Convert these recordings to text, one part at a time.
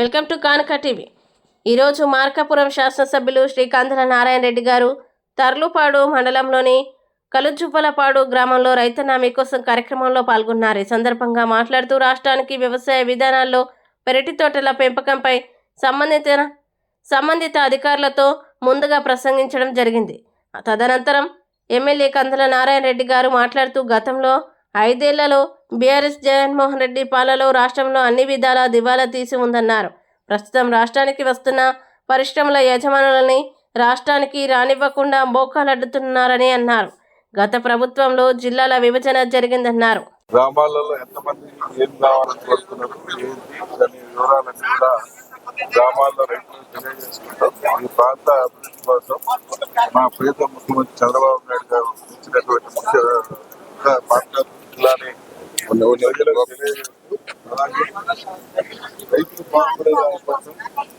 Welcome to కానుక TV. ఈరోజు మార్కాపురం శాసనసభ్యులు శ్రీ కందల నారాయణ రెడ్డి గారు తర్లుపాడు మండలంలోని కలుజుబ్బలపాడు గ్రామంలో రైతన్న మీకోసం కార్యక్రమంలో పాల్గొన్నారు. ఈ సందర్భంగా మాట్లాడుతూ రాష్ట్రానికి వ్యవసాయ విధానాల్లో పెరటి తోటల పెంపకంపై సంబంధిత సంబంధిత అధికారులతో ముందుగా ప్రసంగించడం జరిగింది. తదనంతరం ఎమ్మెల్యే కందల నారాయణ రెడ్డి గారు మాట్లాడుతూ గతంలో ఐదేళ్ళలో బీఆర్ఎస్ జగన్మోహన్ రెడ్డి పాలలో రాష్ట్రంలో అన్ని విధాలా దివాలా తీసి ఉందన్నారు. ప్రస్తుతం రాష్ట్రానికి వస్తున్న పరిశ్రమల యజమానులని రాష్ట్రానికి రానివ్వకుండా మోకాలడ్డుతున్నారని అన్నారు. గత ప్రభుత్వంలో జిల్లాల విభజన జరిగిందన్నారు. గ్రామాలలో ఎంతమంది ఏం కావాలని కోరుతున్నారు ఏంటి వివరాలన్నీ కూడా గ్రామాల్లో రైతులు తెలియజేసుకుంటాం ఈ ప్రాంత అభివృద్ధి కోసం మా ప్రీత ముఖ్యమంత్రి చంద్రబాబు నాయుడు గారు ఇచ్చినటువంటి ముఖ్య పాత్ర అలాగే రైతులు బాగుపడే దాని కోసం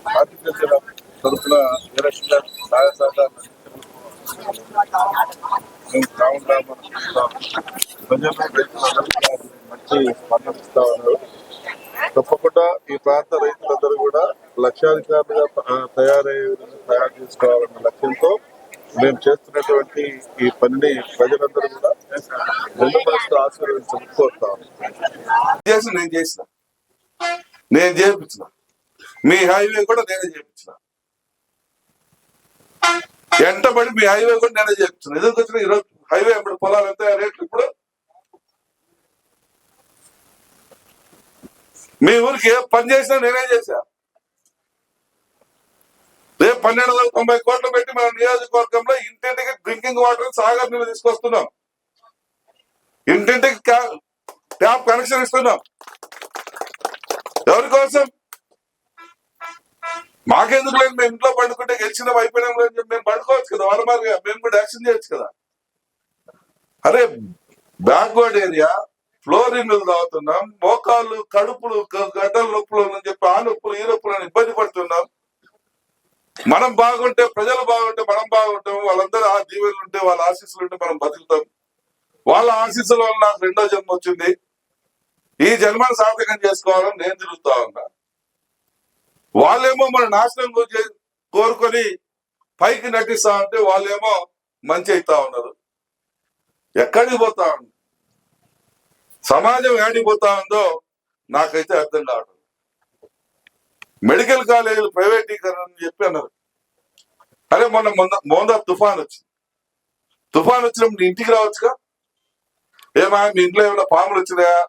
హార్టికల్చర్ తరఫున ఏ రకంగా సహాయ సహకారాలు మేము గ్రామం గ్రామం ప్రజలు రైతులందరూ కూడా మంచి స్పందన ఇస్తా ఉన్నారు. తప్పకుండా ఈ ప్రాంత రైతులందరూ కూడా లక్షాధికారులుగా తయారయ్యే విధంగా తయారు చేసుకోవాలన్న లక్ష్యంతో మేము చేస్తున్నటువంటి ఈ పనిని ప్రజలందరూ కూడా ఉన్నాం. నేను చేసిన. నేను చేయించిన మీ హైవే కూడా నేనే చేయించిన ఎంటబడి మీ హైవే కూడా నేనే చేయించిన ఎందుకు వచ్చిన ఈరోజు హైవే ఇప్పుడు పొలాలు ఎంత రేట్లు ఇప్పుడు? మీ ఊరికి ఏ పని చేసినా నేనే చేశా. రేపు పన్నెండు వందల తొంభై కోట్లు పెట్టి మన నియోజకవర్గంలో ఇంటింటికి డ్రింకింగ్ వాటర్ సాగర్ నీళ్ళు తీసుకొస్తున్నాం. ఇంటింటికి ట్యాప్ కనెక్షన్ ఇస్తున్నాం. ఎవరి కోసం? మాకెందుకు లేదు? మేము ఇంట్లో పండుకుంటే గెలిచినాం అయిపోయినాం అని చెప్పి మేము పండుకోవచ్చు కదా వాళ్ళ మేము కూడా యాక్షన్ చేయొచ్చు కదా. అరే బ్యాక్వర్డ్ ఏరియా ఫ్లోరిన్లు తాగుతున్నాం మోకాళ్ళు కడుపులు గడ్డల నొప్పులు అని చెప్పి ఆ నొప్పులు ఈ నొప్పులు అని ఇబ్బంది పడుతున్నాం. మనం బాగుంటే ప్రజలు బాగుంటే మనం బాగుంటాం వాళ్ళందరూ ఆ దీవెనలు ఉంటే వాళ్ళ ఆశీస్సులు ఉంటే మనం బతుకుతాం. వాళ్ళ ఆశీస్సుల వల్ల నాకు రెండో జన్మ వచ్చింది. ఈ జన్మను సార్థకం చేసుకోవాలని నేను తిరుగుతా ఉన్నా. వాళ్ళేమో మన నాశనం గురించి కోరుకొని పైకి నటిస్తా ఉంటే వాళ్ళేమో మంచి అవుతా ఉన్నారు. ఎక్కడికి పోతా ఉంది సమాజం ఏడిపోతా ఉందో నాకైతే అర్థం కావడం మెడికల్ కాలేజీలు ప్రైవేటీకరణ అని చెప్పి అన్నారు. అరే మొన్న మొన్న మోందా తుఫాన్ వచ్చింది. తుఫాన్ వచ్చినప్పుడు నీ ఇంటికి రావచ్చుగా? ఏమా మీ ఇంట్లో ఏమైనా పాములు వచ్చినాయా?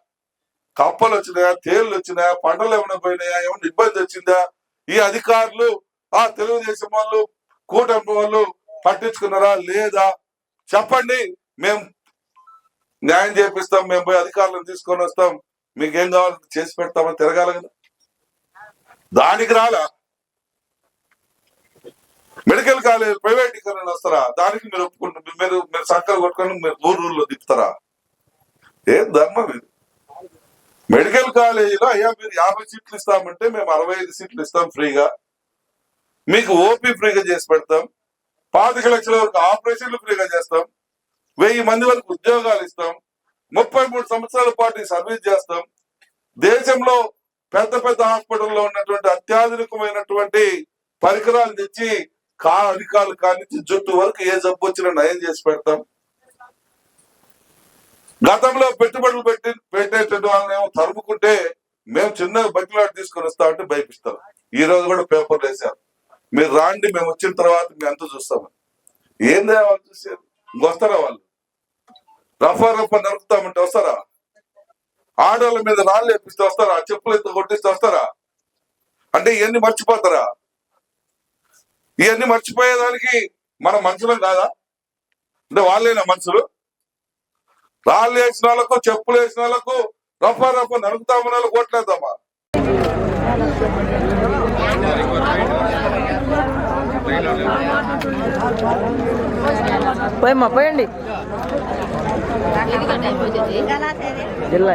కప్పలు వచ్చినాయా తేళ్ళు వచ్చినాయా పంటలు ఏమైనా పోయినాయా ఏమైనా ఇబ్బంది వచ్చిందా? ఈ అధికారులు ఆ తెలుగుదేశం వాళ్ళు కూటమి వాళ్ళు పట్టించుకున్నారా లేదా? చెప్పండి. మేము న్యాయం చేపిస్తాం మేము పోయి అధికారులను తీసుకొని వస్తాం. మీకు ఏం కావాలో చేసి పెడతామని తిరగాలి కదా. దానికి రాలా? మెడికల్ కాలేజ్ ప్రైవేటీకరణ వస్తారా? దానికి మీరు ఒప్పుకుంటారు మీరు మీరు సర్కారు కొట్టుకొని మీరు ఊరు ఊర్లో దిప్పుతారా ఏం ధర్మం ఇది? మెడికల్ కాలేజీలో అయ్యా మీరు యాభై సీట్లు ఇస్తామంటే మేము అరవై ఐదు సీట్లు ఇస్తాం ఫ్రీగా. మీకు ఓపీ ఫ్రీగా చేసి పెడతాం. పాతిక లక్షల వరకు ఆపరేషన్లు ఫ్రీగా చేస్తాం. వెయ్యి మంది వరకు ఉద్యోగాలు ఇస్తాం. ముప్పై మూడు సంవత్సరాల పాటు ఈ సర్వీస్ చేస్తాం. దేశంలో పెద్ద పెద్ద హాస్పిటల్లో ఉన్నటువంటి అత్యాధునికమైనటువంటి పరికరాలు తెచ్చి కా అధికారులు కానించి జుట్టు వరకు ఏ జబ్బు వచ్చినా నయం చేసి పెడతాం. గతంలో పెట్టుబడులు పెట్టి పెట్టేటువంటి వాళ్ళని ఏమో తరుముకుంటే మేము చిన్నగా బట్టిలాట తీసుకొని వస్తామంటే భయపిస్తాం. ఈ రోజు కూడా పేపర్లు వేసారు మీరు రాండి మేము వచ్చిన తర్వాత మేము ఎంత చూస్తామని ఏం వాళ్ళు చూసారు వస్తారా వాళ్ళు? రఫా రఫా నరుకుతామంటే వస్తారా? ఆడవాళ్ళ మీద రాళ్ళు వేపిస్తే వస్తారా? చెప్పులు ఎత్తు కొట్టిస్తే వస్తారా? అంటే ఇవన్నీ మర్చిపోతారా? ఇవన్నీ మర్చిపోయేదానికి మన మనుషులం కాదా? అంటే వాళ్ళేనా మనుషులు? రాళ్ళు వేసిన వాళ్ళకు చెప్పులు వేసిన వాళ్ళకు రఫా రఫా నరుకుతామని వాళ్ళకి ఓట్లేద్దామా పోయమ్మా పోయండి. జిల్లా